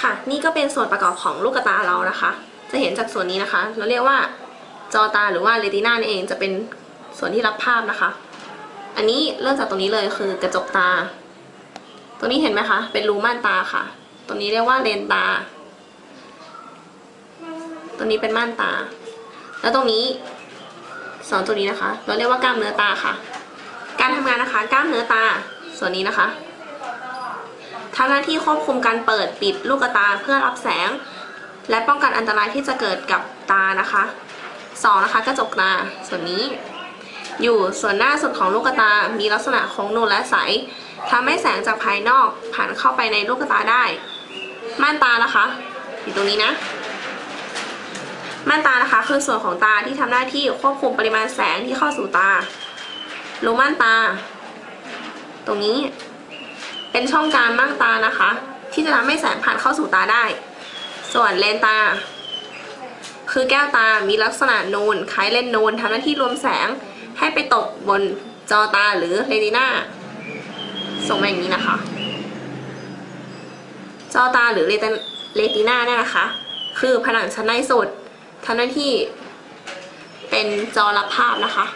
ค่ะ นี่ก็เป็นส่วนประกอบของลูกตาเรานะคะ จะเห็นจากส่วนนี้นะคะ เราเรียกว่าจอตาหรือว่าเรตินานี่เองจะเป็นส่วนที่รับภาพนะคะ อันนี้เริ่มจากตรงนี้เลยคือกระจกตา ตรงนี้เห็นไหมคะ เป็นรูม่านตาค่ะ ตรงนี้เรียกว่าเลนตา ตรงนี้เป็นม่านตา แล้วตรงนี้สองตัวนี้นะคะ เราเรียกว่ากล้ามเนื้อตาค่ะ การทำงานนะคะ กล้ามเนื้อตา ส่วนนี้นะคะ ทำหน้าที่ควบคุมการเปิดปิดลูกตาเพื่อรับแสง และป้องกันอันตรายที่จะเกิดกับตานะคะสองนะคะกระจกตาส่วนนี้ อยู่ส่วนหน้าสุดของลูกตา มีลักษณะโค้งนูนและใสทำให้แสงจากภายนอกผ่านเข้าไปในลูกตาได้ ม่านตานะคะ อยู่ตรงนี้นะ ม่านตานะคะคือส่วนของตาที่ทำหน้าที่ควบคุมปริมาณแสงที่เข้าสู่ตารูม่านตา ตรงนี้ เป็นช่องกลางม่านตานะคะ ที่จะทำให้แสงผ่านเข้าสู่ตาได้ ส่วนเลนตา คือแก้วตามีลักษณะนูนคล้ายเลนนูนทำหน้าที่รวมแสงให้ไปตกบนจอตาหรือเรตินาส่งมาอย่างนี้นะคะ จอตาหรือเรติเรตินาเนี่ยนะคะ คือผนังชั้นในสุดทำหน้าที่เป็นจอรับภาพนะคะ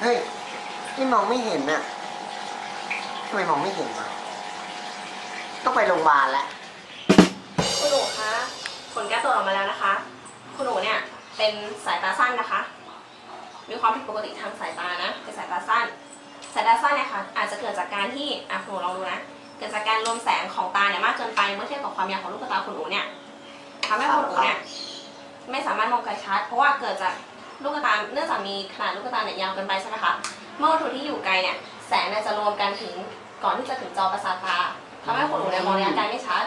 เฮ้ยนี่มองไม่เห็นน่ะทำไมมองไม่เห็นวะต้องไปโรงพยาบาลแล้ว คุณหนูคะ ผลการตรวจออกมาแล้วนะคะ คุณหนูเนี่ยเป็นสายตาสั้นนะคะ มีความผิดปกติทางสายตานะ เป็นสายตาสั้น สายตาสั้นเนี่ยค่ะอาจจะเกิดจากการที่อะคุณหนูลองดูนะ เกิดจากการรวมแสงของตาเนี่ยมากเกินไปเมื่อเทียบกับความยาวของลูกตาคุณหนูเนี่ยทำให้คุณหนูเนี่ยไม่สามารถมองไกลชัด เพราะว่าเกิดจาก ลูกตาเนื่องจากมีขนาดลูกตาเนี่ยยาวเกินไปใช่ไหมคะเมื่อวัตถุที่อยู่ไกลเนี่ยแสงเนี่ยจะรวมกันถึงก่อนที่จะถึงจอประสาทตาทำให้คุณหนูเนี่ยมองระยะไกลไม่ชัด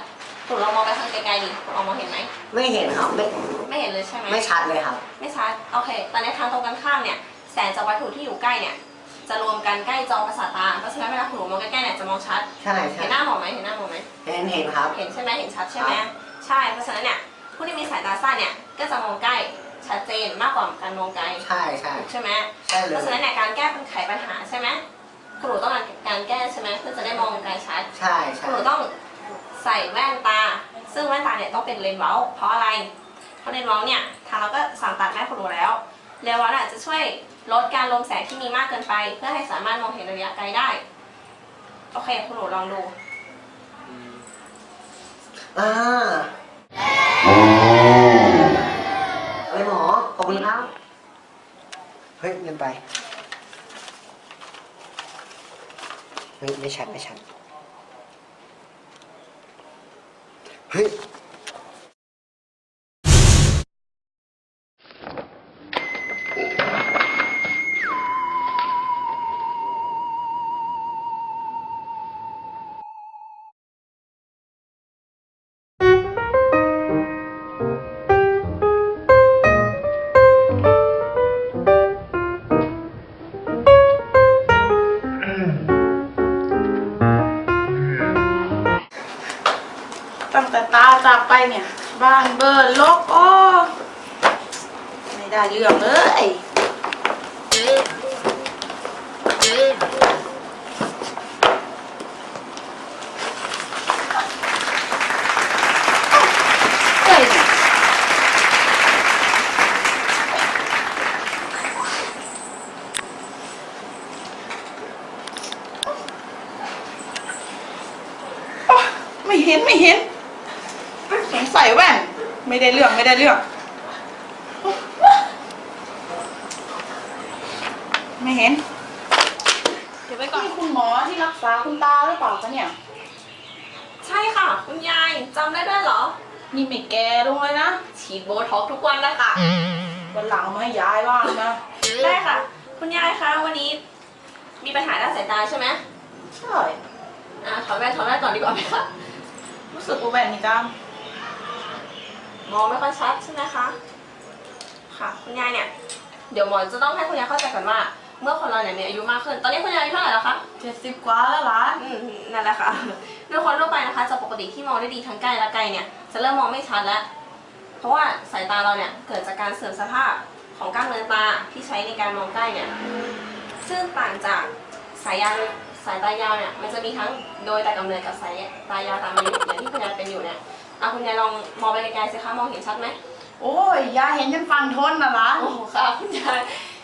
คุณหนูลองมองไปทางไกลๆดิคุณลองมองเห็นไหมไม่เห็นครับไม่ไม่เห็นเลยใช่ไหมไม่ชัดเลยครับ ไม่ชัดโอเคตอนนี้ทางตรงกันข้ามเนี่ยแสงจากวัตถุที่อยู่ใกล้เนี่ยจะรวมกันใกล้จอประสาทตาเพราะฉะนั้นเวลาคุณหนูมองใกล้ๆเนี่ยจะมองชัดใช่ใช่เห็นหน้าหมอไหมเห็นหน้าหมอไหมเห็นเห็นครับ เห็นใช่ไหมเห็นชัดใช่ไหมครับใช่เพราะฉะนั้นเนี่ยผู้ที่มีสายตาสั้นเนี่ยก็จะมองใกล้ ชัดเจนมากกว่าการมองไกลใช่ใช่ถูกใช่ไหมใช่เลเพราะฉะนั้นยเนี่ยการแก้ปัญไขปัญหาใช่ไหมคุณหนูต้องการการแก้ใช่ไหมเพื่อจะได้มองไกลชัดใช่ใช่คุณหนูต้องใส่แว่นตา ซึ่งแว่นตาเนี่ยต้องเป็นเลนส์เว้าเพราะอะไรเพราะเลนส์เว้าเนี่ยทางเราก็สั่งตัดแม่คุณหนูแล้วเลนส์เว้าน่ะจะช่วยลดการรวมแสงที่มีมากเกินไป เพื่อให้สามารถมองเห็นระยะไกลได้โอเคคุณหนูลองดูอ่า ขอบคุณครับ เฮ้ยลืมไป เฮ้ย ไม่ชัด ไม่ชัด เฮ้ย จากไปเนี่ย บ้านเบิร์นลกโอ้ไม่ได้เรื่องเลยเอ้ยเนี่ยโอ๊ะไม่เห็นไม่เห็น สงสัยแว่น ไม่ได้เรื่องไม่ได้เรื่อง ไม่เห็น เดี๋ยวไปก่อน นี่คุณหมอที่รักษาคุณตาหรือเปล่าคะเนี่ย ใช่ค่ะ คุณยายจำได้ด้วยเหรอ นี่ไม่แกลงเลยนะ ฉีดโบท็อกซ์ทุกวันแล้วค่ะอวันหลังมาให้ย้ายบ้างนะ ได้ค่ะ คุณยายคะวันนี้ มีปัญหาด้านสายตาใช่ไหมใช่ อะถอดแว่นถอดแว่นก่อนดีกว่าไหมคะรู้สึกว่าแบบนี้จัง มองไม่ค่อยชัดใช่ไหมคะ ค่ะ คุณยายเนี่ย เดี๋ยวหมอจะต้องให้คุณยายเข้าใจก่อนว่า เมื่อคนเราเนี่ยมีอายุมากขึ้น ตอนนี้คุณยายอายุเท่าไหร่แล้วคะเจ็ดสิบกว่าแล้วหลานอืมนั่นแหละค่ะโดยคนทั่วไปนะคะจะปกติที่มองได้ดีทั้งใกล้และไกลเนี่ย จะเริ่มมองไม่ชัดแล้ว เพราะว่าสายตาเราเนี่ยเกิดจากการเสื่อมสภาพของกล้ามเนื้อตาที่ใช้ในการมองใกล้เนี่ย ซึ่งต่างจากสายยางสายตายาวเนี่ย มันจะมีทั้งโดยแต่กำเนิดกับสายตายาวตามอายุอย่างที่คุณยายเป็นอยู่เนี่ยเอาคุณยายลองมองไปไกลๆสิคะมองเห็นชัดไหมโอ้ยยายเห็นจนฟังทนนะหลานโอ้โหค่ะคุณยาย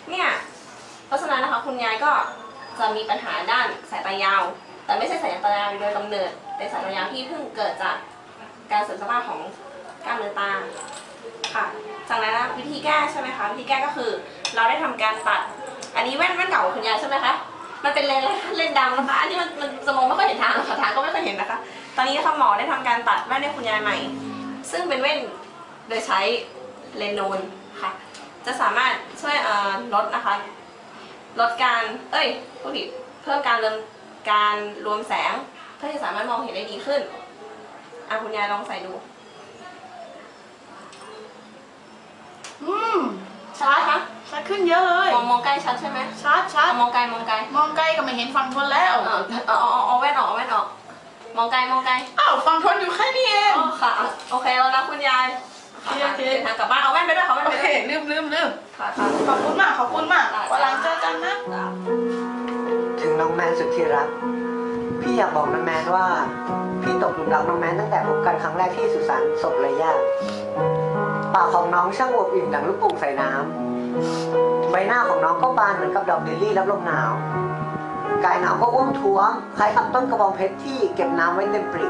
เนี่ยเพราะฉะนั้นนะคะคุณยายก็จะมีปัญหาด้านสายตายาว แต่ไม่ใช่สายตายาวโดยกำเนิดเป็นสายตายาวที่เพิ่งเกิดจากการเสื่อมสภาพของกล้ามเนื้อตาค่ะจากนั้นนะวิธีแก้ใช่ไหมคะวิธีแก้ก็คือ เราได้ทำการตัด อันนี้แว่นแว่นเก่าของคุณยายใช่ไหมคะมันเป็นเลนส์เลนส์ดำนะคะอันนี้มันมันจะมองไม่ค่อยเห็นทางหรอกค่ะทางก็ไม่ค่อยเห็นนะคะ ตอนนี้นะคะหมอได้ทำการตัดแว่นให้คุณยายใหม่ ซึ่งเป็นแว่นโดยใช้เลนส์โนนค่ะ จะสามารถช่วยเอ่อลดนะคะ ลดการ เอ้ยผู้ผิดเพิ่มการเริ่มการรวมแสง เพื่อที่จะสามารถมองเห็นได้ดีขึ้นอะคุณยายลองใส่ดู อืมชัดคะชัดขึ้นเยอะเลย มองมองใกล้ชัดใช่ไหมชัดชัดอะมองไกลมองไกล มองใกล้ก็ไม่เห็นฟังทนแล้วเออเอาเอาเอาเอาแว่นออกเอาแว่นออก มองไกลมองไกลอ้าวฟังทนอยู่แค่นี้เองอ๋อค่ะโอเคแล้วนะคุณยายโอเคโอเคดินทางกลับบ้านเอาแว่นไปด้วยเอาแว่นโอไปเคด้วยลืมลืมลืมค่ะค่ะ ขอบคุณมากขอบคุณมากวันหลังเจอกันนะ ถึงน้องแมนสุดที่รัก พี่อยากบอกน้องแมนว่า พี่ตกหลุมรักน้องแมนตั้งแต่พบกันครั้งแรกที่สุสานศพไรยาปากของน้องช่างอบอุ่นดังลูกโป่งใส่น้ำใบหน้าของน้องก็บานเหมือนกับดอกลิลลี่รับลมหนาว กายหนาวก็อ้วมท้วมคล้ายกับต้นกระบองเพชรที่เก็บน้ำไว้เต็มปริ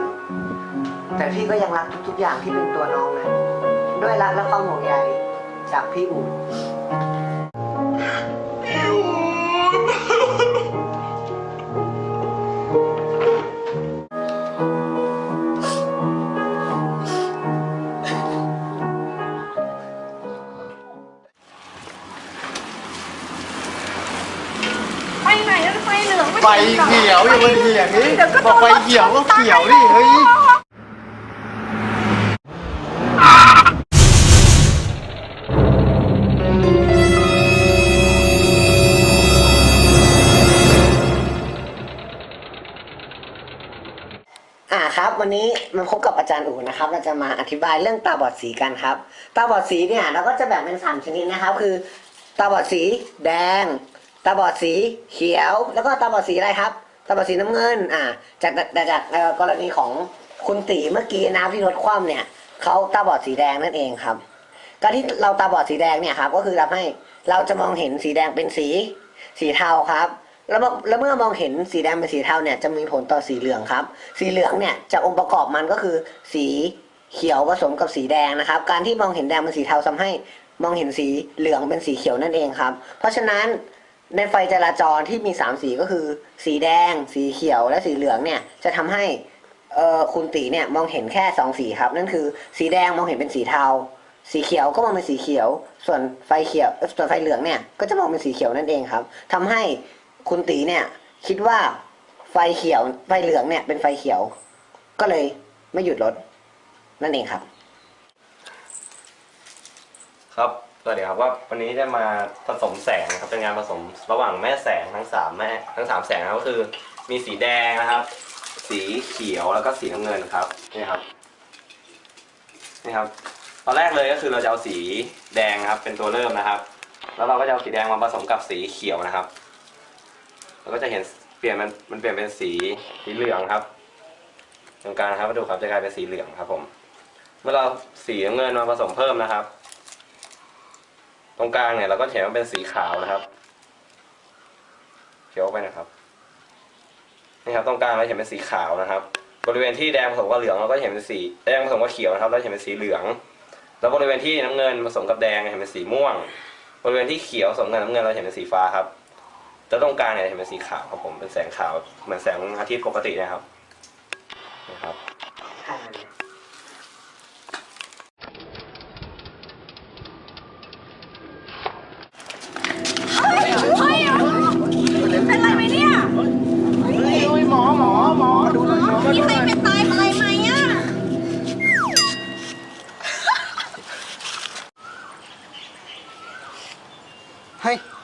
แต่พี่ก็ยังรักทุก ๆ อย่างที่เป็นตัวน้องนะด้วยรักและความห่วงใยจากพี่อู๋ ยวอย่ามาเถียงนี่บอกไฟเขียวก็เขียวดิเฮ้ยอ่าครับวันนี้มาพบกับอาจารย์อู๋นะครับ เราจะมาอธิบายเรื่องตาบอดสีกันครับ ตาบอดสีเนี่ยเราก็จะแบ่งเป็นสามชนิดนะครับ คือ ตาบอดสีแดง ตาบอดสีเขียว แล้วก็ตาบอดสีอะไรครับ ตาบอดสีน้ำเงิน อ่าจากจากจากกรณีของคุณตีเมื่อกี้นะที่รถคว่ำเนี่ยเขาตาบอดสีแดงนั่นเองครับ การที่เราตาบอดสีแดงเนี่ยครับ ก็คือทำให้เราจะมองเห็นสีแดงเป็นสี สีเทาครับแล้วเมื่อแล้วเมื่อมองเห็นสีแดงเป็นสีเทาเนี่ยจะมีผลต่อสีเหลืองครับ สีเหลืองเนี่ยจะองค์ประกอบมันก็คือ สีเขียวผสมกับสีแดงนะครับ การที่มองเห็นแดงเป็นสีเทาทำให้มองเห็นสีเหลืองเป็นสีเขียวนั่นเองครับ เพราะฉะนั้น ในไฟจราจรที่มีสามสีก็คือ สีแดง สีเขียวและสีเหลืองเนี่ยจะทำให้เออคุณตีเนี่ยมองเห็นแค่สองสีครับ นั่นคือ สีแดงมองเห็นเป็นสีเทา สีเขียวก็มองเป็นสีเขียว ส่วนไฟเขียวส่วนไฟเหลืองเนี่ยก็จะมองเป็นสีเขียวนั่นเองครับทำให้คุณตีเนี่ยคิดว่าไฟเขียวไฟเหลืองเนี่ยเป็นไฟเขียว ก็เลยไม่หยุดรถนั่นเองครับ ครับ สวัสดีครับว่าวันนี้จะมาผสมแสงนะครับเป็นงานผสมระหว่างแม่แสงทั้งสามแม่ทั้งสามแสงนะครับก็คือ มีสีแดงนะครับ สีเขียวแล้วก็สีน้ำเงินครับนี่ครับนี่ครับ ตอนแรกเลยก็คือเราจะเอาสีแดงครับเป็นตัวเริ่มนะครับ แล้วเราก็จะเอาสีแดงมาผสมกับสีเขียวนะครับเราก็จะเห็นเปลี่ยนมันมันเปลี่ยนเป็นสีสีเหลืองครับตรงกลางนะครับมาดูครับจะกลายเป็นสีเหลืองครับผม เมื่อเราสีน้ำเงินมาผสมเพิ่มนะครับ ตรงกลางเนี่ยเราก็เห็นว่าเป็นสีขาวนะครับเขียวไปนะครับนี่ครับตรงกลางเราเห็นเป็นสีขาวนะครับ บริเวณที่แดงผสมกับเหลืองเราก็เห็นเป็นสีแดงผสมกับเขียวนะครับ เราเห็นเป็นสีเหลือง แล้วบริเวณที่น้ำเงินผสมกับแดงเห็นเป็นสีม่วง บริเวณที่เขียวผสมกับน้ำเงินเราเห็นเป็นสีฟ้าครับแล้วตรงกลางเนี่ยเห็นเป็นสีขาวครับผมเป็นแสงขาวเหมือนแสงอาทิตย์ปกตินะครับนะครับ 嘿。